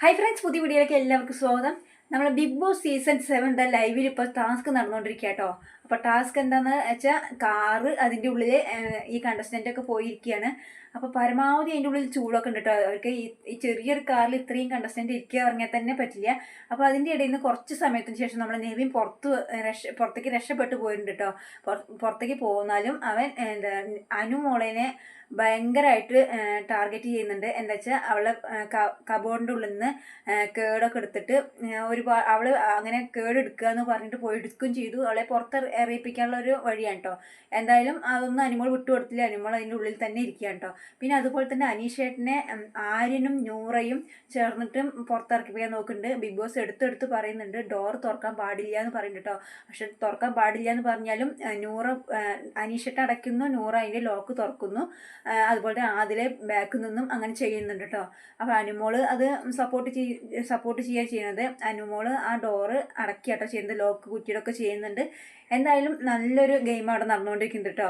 Hi friends പുതിയ വീഡിയോയിലേക്ക് എല്ലാവർക്കും സ്വാഗതം. നമ്മൾ Bigg Boss season seven the ലൈവിൽ ഇപ്പോൾ ടാസ്ക് നടന്നുകൊണ്ടിരിക്കുക കേട്ടോ അപ്പോൾ ടാസ്ക് എന്താന്ന് വെച്ചാൽ കാറ് അതിന്റെ ഉള്ളിൽ ഈ കണ്ടസ്റ്റന്റ് ഒക്കെ പോയിരിക്കുകയാണ് അപ്പോൾ പരമാവധി അതിന്റെ ഉള്ളിൽ ചൂടൊക്കെ ഉണ്ട് കേട്ടോ അവർക്ക് ഈ ചെറിയൊരു കാറിൽ ഇത്രയും കണ്ടസ്റ്റന്റ് ഇരിക്കുക ഇറങ്ങിയാൽ തന്നെ പറ്റില്ല. അപ്പോൾ അതിന്റെ ഇടയിൽ നിന്ന് കുറച്ച് സമയത്തിന് ശേഷം നമ്മൾ നെവിൻ പുറത്ത് രക്ഷ പുറത്തേക്ക് രക്ഷപ്പെട്ടു പോയിട്ടുണ്ട് കേട്ടോ പുറത്തേക്ക് പോകുന്നാലും അവൻ എന്താ അനു മോളേനെ ഭയങ്കരമായിട്ട് ടാർഗറ്റ് ചെയ്യുന്നുണ്ട്. എന്താ വെച്ചാൽ അവളെ കബോർഡിന്റെ ഉള്ളിൽ നിന്ന് കേടൊക്കെ എടുത്തിട്ട് ഒരുപാട് അവൾ അങ്ങനെ കേടെടുക്കുക എന്ന് പറഞ്ഞിട്ട് പോയി എടുക്കുകയും ചെയ്തു. അവളെ പുറത്ത് എറിയിപ്പിക്കാനുള്ള ഒരു വഴിയാണ് കേട്ടോ എന്തായാലും അതൊന്നും അനിമോൾ വിട്ടുകൊടുത്തില്ല അനിമോൾ അതിന്റെ ഉള്ളിൽ തന്നെ ഇരിക്കുകയാണ് കേട്ടോ പിന്നെ അതുപോലെ തന്നെ അനീഷേട്ടനെ ആര്യനും നൂറയും ചേർന്നിട്ടും പുറത്തിറക്കിപ്പിക്കാൻ നോക്കുന്നുണ്ട്. ബിഗ് ബോസ് എടുത്തെടുത്ത് പറയുന്നുണ്ട് ഡോർ തുറക്കാൻ പാടില്ല എന്ന് പറയുന്നുണ്ട് കേട്ടോ പക്ഷെ തുറക്കാൻ പാടില്ല എന്ന് പറഞ്ഞാലും നൂറ അനീഷേട്ടൻ അടയ്ക്കുന്നു നൂറ അതിന്റെ ലോക്ക് തുറക്കുന്നു. അതുപോലെ തന്നെ ആദിലെ ബാക്കിൽ നിന്നും അങ്ങനെ ചെയ്യുന്നുണ്ട് കേട്ടോ അപ്പോൾ അനുമോൾ അത് സപ്പോർട്ട് ചെയ് സപ്പോർട്ട് ചെയ്യുക ചെയ്യുന്നത് അനുമോൾ ആ ഡോറ് അടക്കിയാട്ടോ ചെയ്യുന്നത് ലോക്ക് കുറ്റിയിടൊക്കെ ചെയ്യുന്നുണ്ട്. എന്തായാലും നല്ലൊരു ഗെയിം അവിടെ നടന്നുകൊണ്ടിരിക്കുന്നുണ്ട് കേട്ടോ